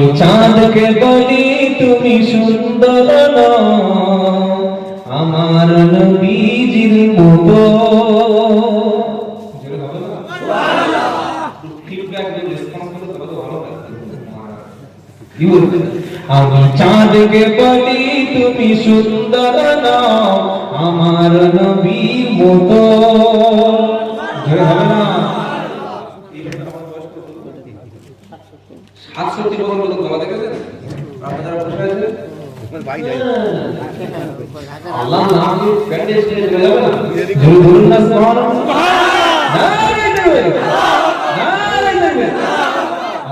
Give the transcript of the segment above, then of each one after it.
আমি চাঁদকে বলি তুমি সুন্দর আমার নবীজির মতো? আমি চাঁদকে বলি তুমি সুন্দর আমার নবীর মতো জোরে হবে না সাতষট্টি বছর মতো গলা দেখেছেন আপনারা বসে আছেন আল্লাহ নাম দিয়ে প্যান্ডেজ টেনে চলে যাবে না জোরে বলুন না সুবহানাল্লাহ নারায়ে তাকবীর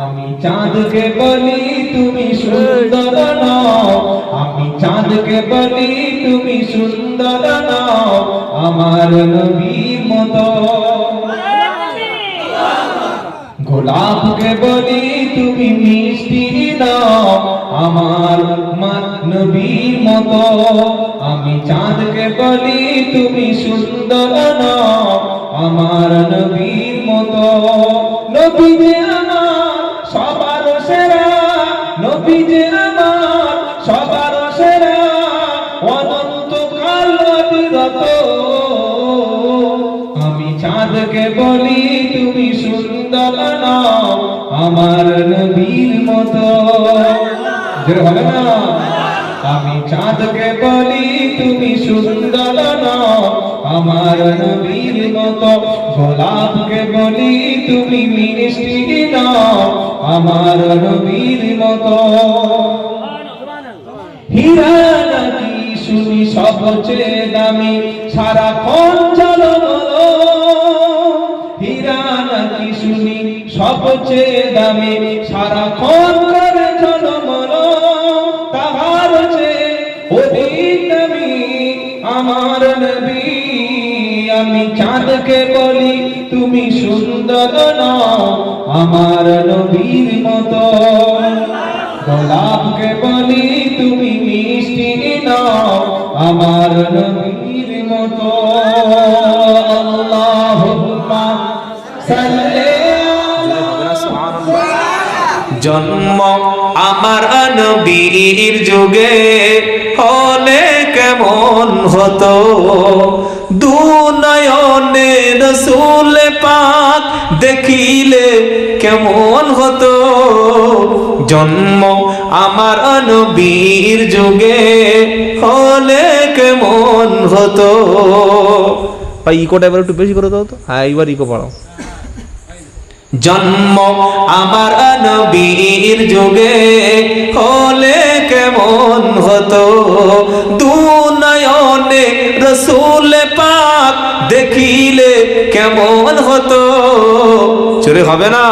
আমি চাঁদকে বলি, তুমি সুন্দর নও। আমি চাঁদকে বলি, তুমি সুন্দর নও। আমার নবীর মতো। গোলাপকে বলি, তুমি মিষ্টি দাও আমার নবীর মতো। আমি চাঁদকে বলি, তুমি সুন্দর আমার নবীর মতো। নবী যে আমার সবার সেরা। নবী যে আমার সবার সেরা। অনন্ত কাল বিরত। আমি চাঁদকে বলি, তুমি সুন্দর আমার নবীর মতো। জোরে হবে না? আমি চাঁদকে বলি, তুমি সুন্দর আমার নবীর মতো গোলাপকে বলি, তুমি মিষ্টি নাও। আমার নবীর মতো হীরা নাকি শুনি সবচেয়ে দামি? সারাক্ষণ চলো হীরা নাকি শুনি সবচেয়ে দামি? সারাক্ষণ করে চলো। আমি চাঁদকে বলি, তুমি সুন্দর আমার নবীর মতো। গোলাপকে বলি, তুমি মিষ্টি আমার নবীর মতো। আল্লাহুম্মা জন্ম আমার নবীর যুগে হলে কেমন হতো? দুনয়নে রসুল পাক দেখিলে কেমন হতো? জন্ম আমার নবীর যুগে হলে কেমন হতো? ভাই ইকোটা এবার একটু বেশি করে দাও তো। হ্যাঁ এইবার ইকো পড়াও জন্ম আমার নবীর যুগে হলে কেমন হতো? দুনয়নে কেমন হতো? চলে হবে না?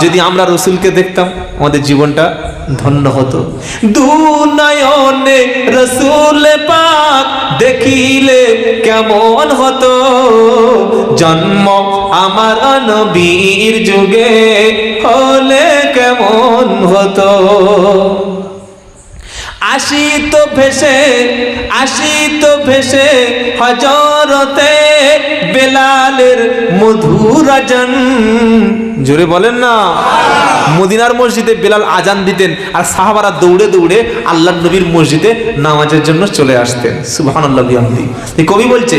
যদি আমরা রসুলকে দেখতাম, আমাদের জীবনটা ধন্য হতো। দুনয়নে রসুল পাক দেখিলে কেমন হতো? জন্ম আমার নবীর যুগে হলে কেমন হতো? আসি তো ভেসে আসি তো ভেসে হজরতে বেলালের মধুরাজন জোরে বলেন না। মদিনার মসজিদে বেলাল আজান দিতেন আর সাহাবারা দৌড়ে দৌড়ে আল্লাহ নবীর মসজিদে নামাজের জন্য চলে আসতেন। সুবহান আল্লাহ কবি বলছে,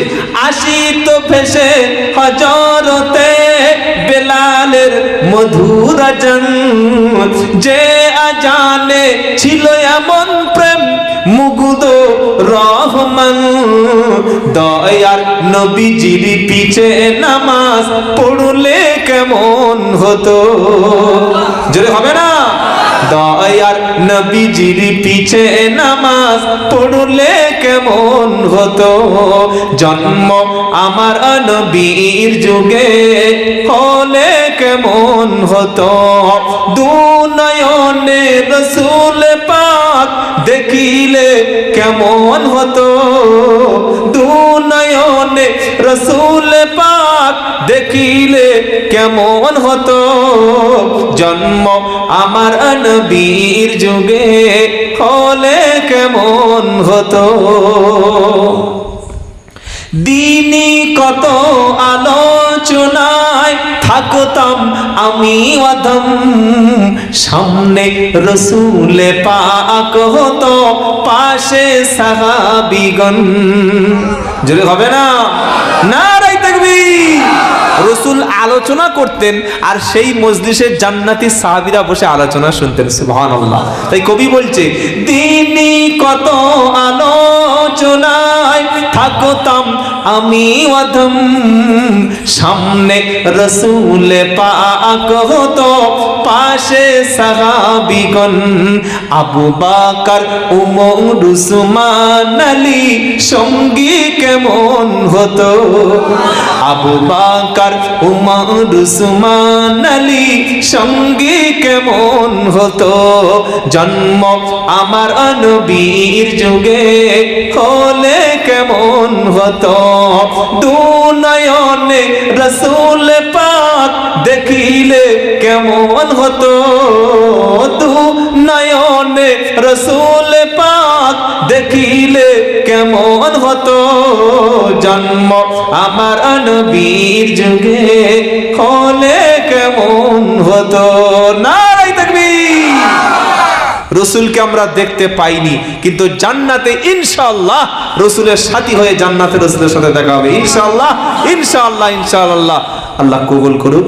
আসি তো ভেসে হজরতে বেলালের মধুরাজন যে আজানে ছিল এমন প্রেম মুগুদ রহমান, দয়ার নবীজির পিছে নামাজ পড়লে কেমন হতো? জোরে হবে না? দয়ার নবীজির পিছে নামাজ পড়লে কেমন হতো? জন্ম আমার নবীর যুগে হলে কেমন হতো? দুনয়নে রসুল পাক দেখিলে কেমন হতো? দুনয়নে রসুল পাক দেখিলে কেমন হতো? জন্ম আমার নবীর যুগে হলে কেমন হতো? দিনী কত আলোচনায় থাকতাম আমি অধম। সামনে রসুলে পাক হতো পাশে সাহাবিগণ। জোরে হবে না? না রসুল আলোচনা করতেন আর সেই মজলিসে জান্নাতি সাহাবিরা বসে আলোচনা শুনতেন, সুবহানাল্লাহ। তাই কবি বলছে, দিনই কত আলোচনায় থাকতাম আমি অধম সামনে রসুল পাক পাশে সাহাবিগণ। আবু বাকার, উমর, উসমান আলী সঙ্গী কেমন হতো? আবু বাকার, উমর, উসমান আলী সঙ্গী কেমন হতো? জন্ম আমার নবীর যুগে হলে কেমন হতো? দু নয়নে রসুল পাক দেখিলে কেমন হতো? দু নয়নে রসুল পাক দেখিলে কেমন হতো? জন্ম আমার নবীর যুগে হলে কেমন হতো? নারাই থাকবি রসুলকে আমরা দেখতে পাইনি, কিন্তু জান্নাতে ইনশাল্লাহ রসুলের সাথী হয়ে জান্নাতে রসুলের সাথে দেখা হবে। ইনশাল্লাহ ইনশাআল্লাহ ইনশাআল্লাহ। আল্লাহ কবুল করুক।